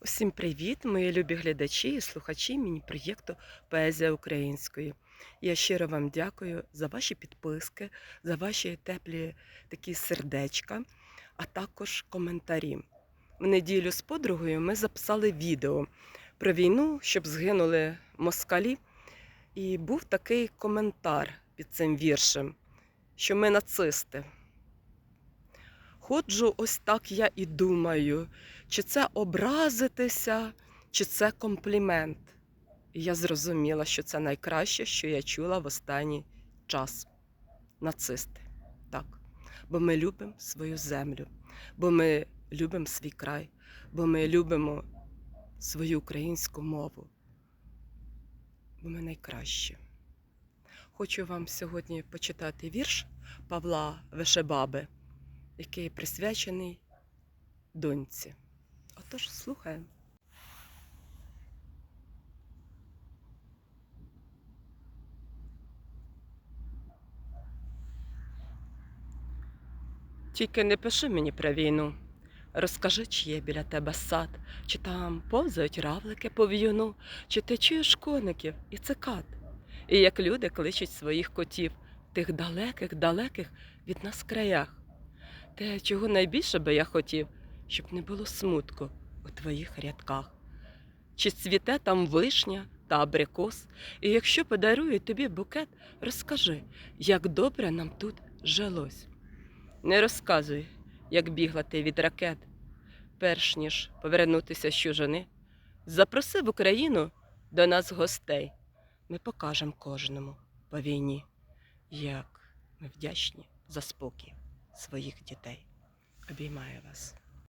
Усім привіт, мої любі глядачі і слухачі міні-проєкту Поезія української. Я щиро вам дякую за ваші підписки, за ваші теплі такі сердечка, а також коментарі. В неділю з подругою ми записали відео про війну, щоб згинули москалі. І був такий коментар під цим віршем, що ми нацисти. Ходжу ось так я і думаю, чи це образитися, чи це комплімент. І я зрозуміла, що це найкраще, що я чула в останній час. Нацисти. Так. Бо ми любимо свою землю, бо ми любимо свій край, бо ми любимо свою українську мову. Бо ми найкращі. Хочу вам сьогодні почитати вірш Павла Вишебаби, який присвячений доньці. Отож, слухаємо. Тільки не пиши мені про війну. Розкажи, чи є біля тебе сад, чи там повзають равлики по в'юну, чи ти чуєш коників і цикад. І як люди кличуть своїх котів в тих далеких, далеких від нас краях. Те, чого найбільше би я хотів, щоб не було смутку у твоїх рядках. Чи цвіте там вишня та абрикос, і якщо подарую тобі букет, розкажи, як добре нам тут жилось. Не розказуй, як бігла ти від ракет, перш ніж повернутися з чужини. Запроси в Україну до нас гостей. Ми покажемо кожному по війні, як ми вдячні за спокій своїх дітей. Обіймаю вас.